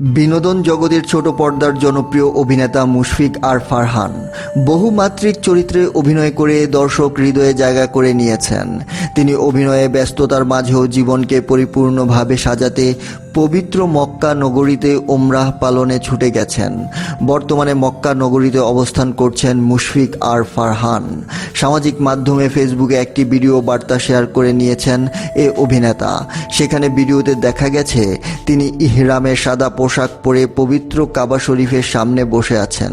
বিনোদন জগতের ছোট পর্দার জনপ্রিয় অভিনেতা মুশফিক আর ফারহান বহুমাত্রিক চরিত্রে অভিনয় করে দর্শক হৃদয়ে জায়গা করে নিয়েছেন। তিনি অভিনয়ে ব্যস্ততার মাঝেও জীবনকে পরিপূর্ণভাবে সাজাতে পবিত্র মক্কা নগরীতে ওমরাহ পালনে ছুটে গেছেন। বর্তমানে মক্কা নগরীতে অবস্থান করছেন মুশফিক আর ফারহান। সামাজিক মাধ্যমে ফেসবুকে একটি ভিডিও বার্তা শেয়ার করে নিয়েছেন এ অভিনেতা। সেখানে ভিডিওতে দেখা গেছে, তিনি ইহরামে সাদা পোশাক পরে পবিত্র কাবা শরীফের সামনে বসে আছেন।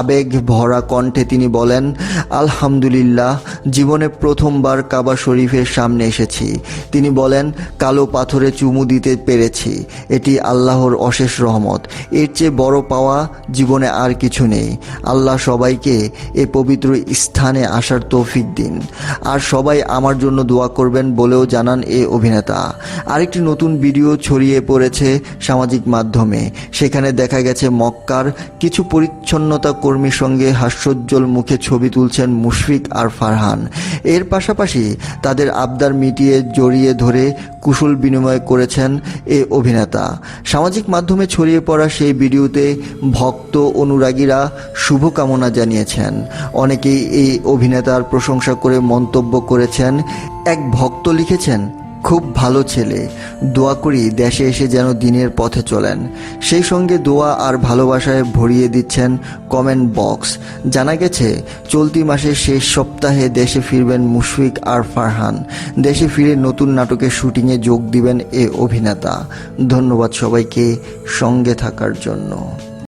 আবেগ ভরা কণ্ঠে তিনি বলেন, আলহামদুলিল্লাহ, জীবনে প্রথমবার কাবা শরীফের সামনে এসেছি। তিনি বলেন, কালো পাথরে চুমু দিতে পেরেছি। এটি আল্লাহর অশেষ রহমত। এর চেয়ে বড় পাওয়া জীবনে আর কিছু নেই। আল্লাহ সবাইকে এ পবিত্র স্থানে আসার তৌফিক দিন। আর সবাই আমার জন্য দোয়া করবেন বলেও জানান এ অভিনেতা। আরেকটি নতুন ভিডিও ছড়িয়ে পড়েছে সামাজিক মাধ্যমে। সেখানে দেখা গেছে মক্কার কিছু পরিচ্ছন্নতা কর্মীর সঙ্গে হাস্যোজ্জ্বল মুখে ছবি তুলছেন মুশফিক আর ফারহান। এর পাশাপাশি তাদের আবদার মিটিয়ে জড়িয়ে ধরে কুশল বিনিময় করেছেন এ অভিনেতা। সামাজিক মাধ্যমে ছড়িয়ে পড়া সেই ভিডিওতে ভক্ত অনুরাগীরা শুভকামনা জানিয়েছেন। অনেকেই এই অভিনেতার প্রশংসা করে মন্তব্য করেছেন, এক ভক্ত লিখেছেন খুব ভালো ছেলে। দোয়া করি দেশে এসে যেন দিনের পথে চলেন। সেই সঙ্গে দোয়া আর ভালোবাসায় ভরিয়ে দিচ্ছেন কমেন্ট বক্স। জানা গেছে, চলতি মাসের শেষ সপ্তাহে দেশে ফিরবেন মুশফিক আর ফারহান। দেশে ফিরে নতুন নাটকের শুটিংয়ে যোগ দিবেন এ অভিনেতা। ধন্যবাদ সবাইকে সঙ্গে থাকার জন্য।